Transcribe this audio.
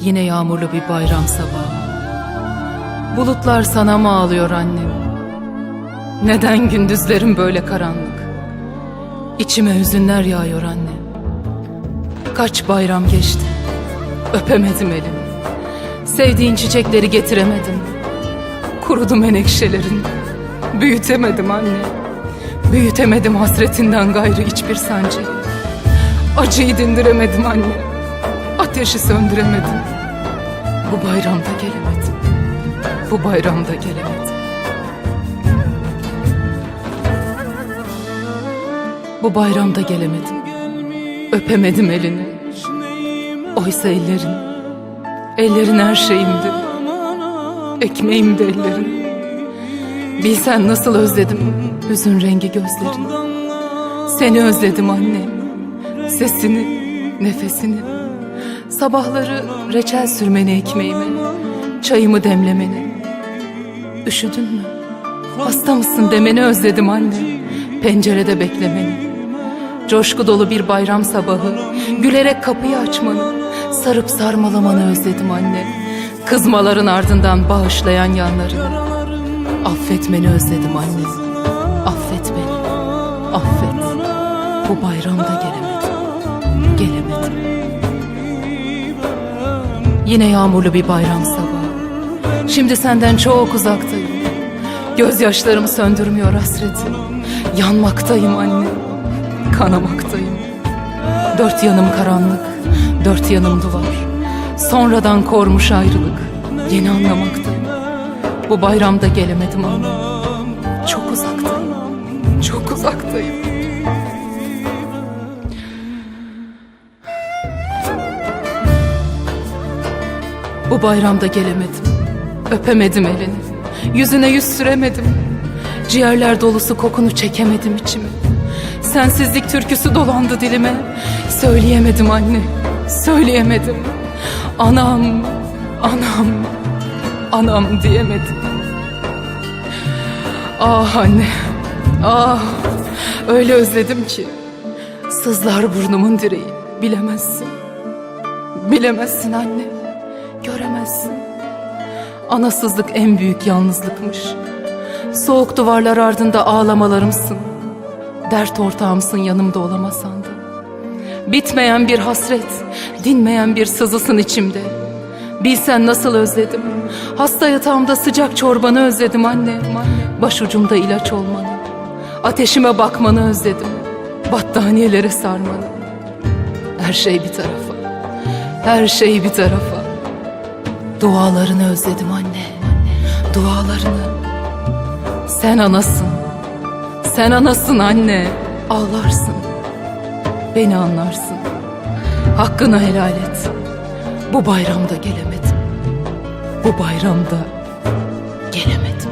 Yine yağmurlu bir bayram sabahı. Bulutlar sana mı ağlıyor annem? Neden gündüzlerim böyle karanlık? İçime hüzünler yağıyor anne. Kaç bayram geçti. Öpemedim elini. Sevdiğin çiçekleri getiremedim. Kurudu menekşelerin. Büyütemedim anne. Büyütemedim hasretinden gayrı hiçbir sancıyı. Acıyı dindiremedim anne. Ateşi söndüremedim. Bu bayramda gelemedim. Bu bayramda gelemedim. Bu bayramda gelemedim. Öpemedim elini. Oysa ellerin, ellerin her şeyimdi. Ekmeğimdi ellerin. Bilsen nasıl özledim hüzün rengi gözlerini. Seni özledim anne. Sesini, nefesini. Sabahları reçel sürmeni ekmeğime. Çayımı demlemeni. Üşüdün mü? Hasta mısın demeni özledim anne. Pencerede beklemeni. Coşku dolu bir bayram sabahı. Gülerek kapıyı açmanı. Sarıp sarmalamanı özledim anne. Kızmaların ardından bağışlayan yanlarını. Affetmeni özledim anne. Affet beni. Affet. Bu bayramda gelemedim. Gelemedim. Yine yağmurlu bir bayram sabahı. Şimdi senden çok uzaktayım. Gözyaşlarımı söndürmüyor hasretim. Yanmaktayım anne. Kanamaktayım. Dört yanım karanlık, dört yanım duvar. Sonradan kormuş ayrılık. Yeni anlamaktayım. Bu bayramda gelemedim anne. Çok uzaktayım. Çok uzaktayım. Bu bayramda gelemedim. Öpemedim elini. Yüzüne yüz süremedim. Ciğerler dolusu kokunu çekemedim içime. Sensizlik türküsü dolandı dilime. Söyleyemedim anne. Söyleyemedim. Anam, anam, anam diyemedim. Ah anne. Ah. Öyle özledim ki. Sızlar burnumun direği. Bilemezsin. Bilemezsin anne. Göremezsin. Anasızlık en büyük yalnızlıkmış. Soğuk duvarlar ardında ağlamalarımsın. Dert ortağımsın yanımda olamasan da. Bitmeyen bir hasret, dinmeyen bir sızısın içimde. Bilsen nasıl özledim. Hasta yatağımda sıcak çorbanı özledim anne. Başucumda ilaç olmanı. Ateşime bakmanı özledim. Battaniyelere sarmanı. Her şey bir tarafa. Her şey bir tarafa. Dualarını özledim anne. Dualarını. Sen anasın. Sen anasın anne. Ağlarsın. Beni anlarsın. Hakkını helal et. Bu bayramda gelemedim. Bu bayramda gelemedim.